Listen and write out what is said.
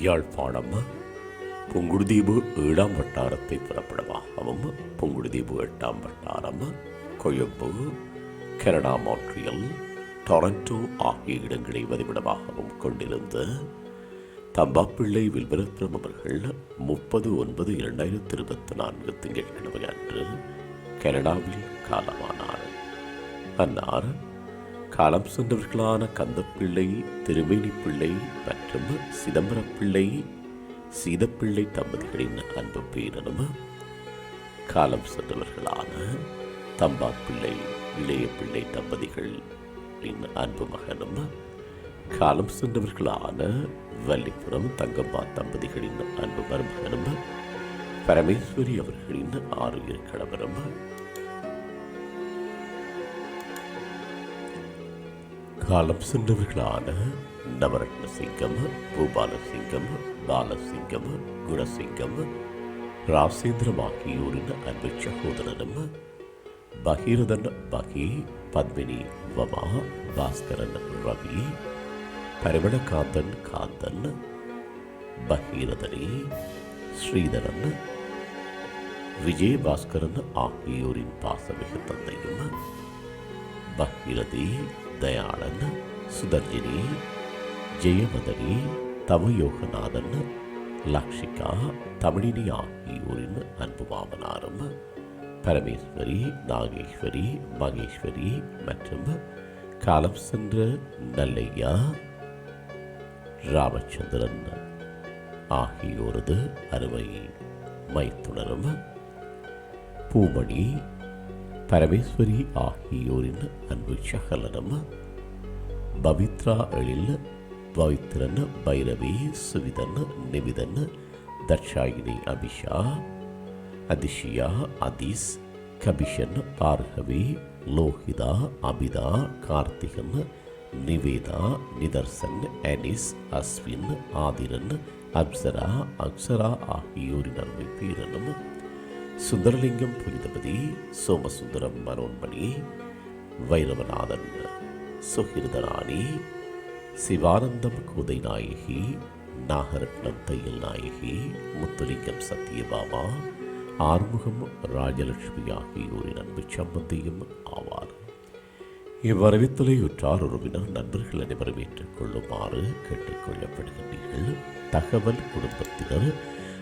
யாழ்ப்பாணம் புங்குடுதீபு ஏழாம் வட்டாரத்தை புறப்படமாகவும் புங்குடுதீபு எட்டாம் வட்டாரம் கொழும்பு கனடா மாட்ரியல் டொரண்டோ ஆகிய இடங்களை வதிவிடமாகவும் கொண்டிருந்த தம்பாப்பிள்ளை வில்வரத்னம் அவர்கள் முப்பது ஒன்பது இரண்டாயிரத்தி இருபத்தி நான்கு திங்கட்கிழமை அன்று கனடாவில் காலமானார். அன்னார் காலம் சென்றவர்களான கந்தப்பிள்ளை திருமேனி பிள்ளை மற்றும் சிதம்பரப்பிள்ளை சீதப்பிள்ளை தம்பதிகளின் அன்பு பேரனும் காலம் சென்றவர்களான தம்பாப்பிள்ளை இளைய பிள்ளை தம்பதிகளின் அன்பு மகனும் காலம் சென்றவர்களான வள்ளிபுரம் தங்கம்மா தம்பதிகளின் அன்பு மருமகனும் பரமேஸ்வரி அவர்களின் ஆறு கணவரும் காலம் சென்றவர்களான நவரத்ன சிங்கம் பூபாலசிங்கம் பாலசிங்கம் குணசிங்கம் ராசேந்திரம் ஆகியோரின் அன்பு சகோதரனும் பகீரதன் பகி பத்மினி வமா பாஸ்கரன் ரவி பரிமளகாந்தன் காந்தன் பகீரதனி ஸ்ரீதரன் விஜயபாஸ்கரன் ஆகியோரின் பாசமிகு தந்தையும் பகீரதி தயாளன் சுதர்ஜினி ஜெயமதனி தவயோகநாதன் லக்ஷிகா தமிழினி ஆகியோரின் அன்பு மாமனாரும் பரமேஸ்வரி நாகேஸ்வரி மகேஸ்வரி மற்றும் காலம் சென்ற நல்லையா ராமச்சந்திரன் ஆகியோரது அருமை மைத்துணரும் பூமணி பரமேஸ்வரி ஆகியோரின் அன்பு சகலனும்? பவித்ரா எழில் பவித்ரன் பைரவி சுவிதன் நிவிதன் தட்சாயினி அபிஷா அதிஷியா அதீஸ் கபிஷன் பார்கவி லோகிதா அபிதா கார்த்திகன் நிவேதா நிதர்சன் அனிஸ் அஸ்வின் ஆதிரன் அப்சரா அக்ஷரா ஆகியோரின் அருமை பீரனும் சுந்தரலிங்கம் புனிதபதி சோமசுந்தரம் மனோன்மணி வைரவநாதன் சுகிருதராணி சிவானந்தம் கோதை நாயகி நாகரத்னம் தையல் நாயகி முத்துலிங்கம் சத்யபாமா ஆறுமுகம் ராஜலட்சுமி ஆகியோரின் அன்பு சம்பந்தியும் ஆவார். இவ்வரவித்தலை உற்றார் உறவினர் நண்பர்கள் அனைவரும் ஏற்றுக்கொள்ளுமாறு கேட்டுக்கொள்ளப்படுகின்றீர்கள். தகவல் குடும்பத்தினர்